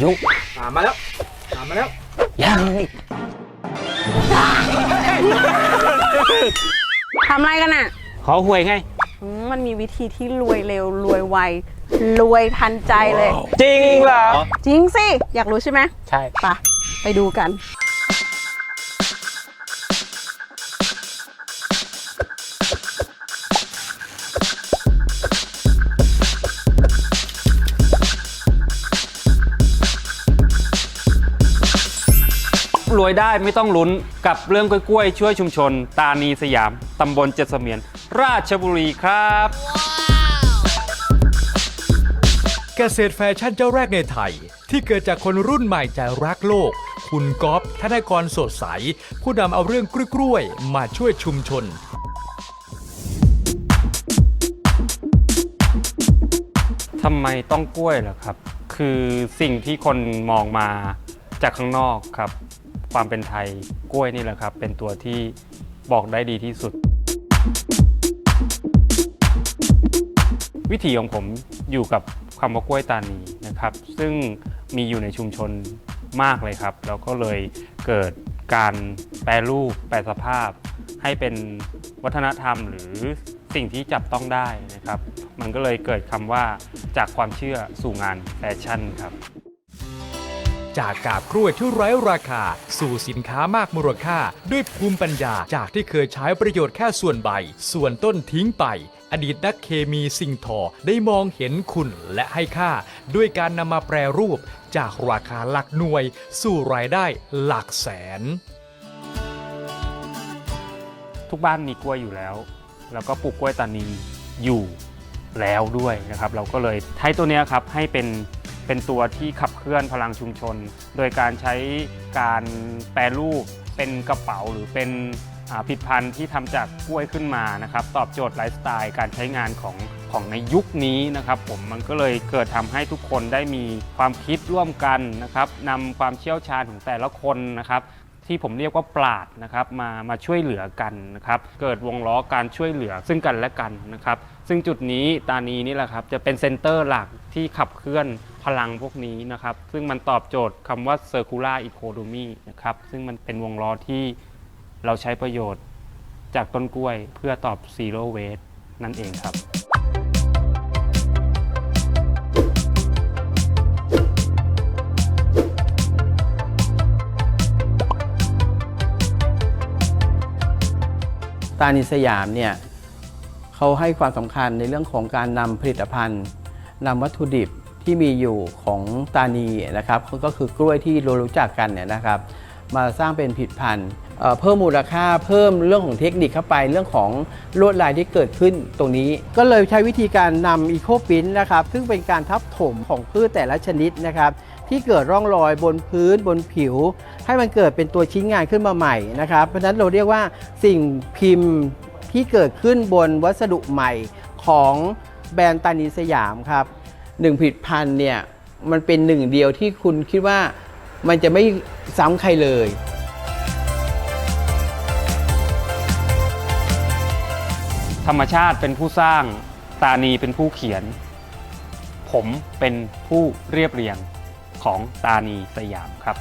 อืมอย่ายุ่งตามมาแล้วตามมาแล้วยังทำอะไรกันอะ ขอหวยไง อืมมันมีวิธีที่รวยเร็วรวยไว รวยทันใจเลย จริงเหรอ จริงสิ อยากรู้ใช่ไหมใช่ ไปะไปดูกัน รวยได้ไม่ต้องลุ้นกับเรื่องกล้วยๆช่วยชุมชน ตานีสยาม ตำบลเจ็ดเสมียน ราชบุรีครับ เกษตรแฟชั่นเจ้าแรกในไทย ที่เกิดจากคนรุ่นใหม่ใจรักโลก คุณก๊อฟธนกรสดใส ผู้นำเอาเรื่องกล้วยๆมาช่วยชุมชนทำไมต้องกล้วยล่ะครับ คือสิ่งที่คนมองมาจากข้างนอกครับ ความเป็นไทยกล้วยนี่แหละครับ เป็นตัวที่บอกได้ดีที่สุด วิถีของผมอยู่กับคำว่ากล้วยตานีนะครับ ซึ่งมีอยู่ในชุมชนมากเลยครับ แล้วก็เลยเกิดการแปรรูปแปรสภาพ ให้เป็นวัฒนธรรมหรือสิ่งที่จับต้องได้นะครับ มันก็เลยเกิดคำว่าจากความเชื่อสู่งานแฟชั่นครับ จากกาบกล้วยที่ไร้ราคา สู่สินค้ามากมูลค่า ด้วยภูมิปัญญาจากที่เคยใช้ประโยชน์แค่ส่วนใบ ส่วนต้นทิ้งไป อดีตนักเคมีสิ่งทอได้มองเห็นคุณและให้ค่า ด้วยการนำมาแปรรูป จากราคาหลักหน่วย สู่รายได้หลักแสน ทุกบ้านมีกล้วยอยู่แล้ว แล้วก็ปลูกกล้วยตานีอยู่แล้วด้วยนะครับ เราก็เลยใช้ตัวเนี้ยครับให้เป็น เป็นตัวที่ขับเคลื่อนพลังชุมชน โดยการใช้การแปรรูปเป็นกระเป๋าหรือเป็นผลิตภัณฑ์ที่ทำจากกล้วยขึ้นมานะครับ ตอบโจทย์ไลฟ์สไตล์การใช้งานของของในยุคนี้นะครับ ผมมันก็เลยเกิดทำให้ทุกคนได้มีความคิดร่วมกันนะครับนำความเชี่ยวชาญของแต่ละคนนะครับที่ผมเรียกว่าปราดนะครับมามาช่วยเหลือกันนะครับ เกิดวงล้อการช่วยเหลือซึ่งกันและกันนะครับ ซึ่งจุดนี้ตานีนี่แหละครับจะเป็นเซนเตอร์หลักที่ขับเคลื่อน พลังพวกนี้นะครับ ซึ่งมันตอบโจทย์คำว่า circular economy นะครับ ซึ่งมันเป็นวงล้อที่เราใช้ประโยชน์จากต้นกล้วยเพื่อตอบ zero waste นั่นเองครับ ตานิสยามเนี่ยเขาให้ความสำคัญในเรื่องของการนำผลิตภัณฑ์นำวัตถุดิบ ที่มีอยู่ของตานีนะครับก็คือกล้วยที่เรารู้จักกันเนี่ยนะครับ มาสร้างเป็นผลิตภัณฑ์เอ่อเพิ่มมูลค่าเพิ่มเรื่องของเทคนิคเข้าไปเรื่องของลวดลายที่เกิดขึ้นตรงนี้ ก็เลยใช้วิธีการนำอีโคปินนะครับ ซึ่งเป็นการทับถมของพืชแต่ละชนิดนะครับ ที่เกิดร่องรอยบนพื้นบนผิว ให้มันเกิดเป็นตัวชิ้นงานขึ้นมาใหม่นะครับ เพราะฉะนั้นเราเรียกว่าสิ่งพิมพ์ที่เกิดขึ้นบนวัสดุใหม่ของแบรนด์ตานีสยามครับ หนึ่งผลิตภัณฑ์เนี่ยมันเป็นหนึ่งเดียวที่คุณคิดว่ามันจะไม่ซ้ำใครเลย ธรรมชาติเป็นผู้สร้างตานีเป็นผู้เขียน ผมเป็นผู้เรียบเรียงของตานีสยามครับ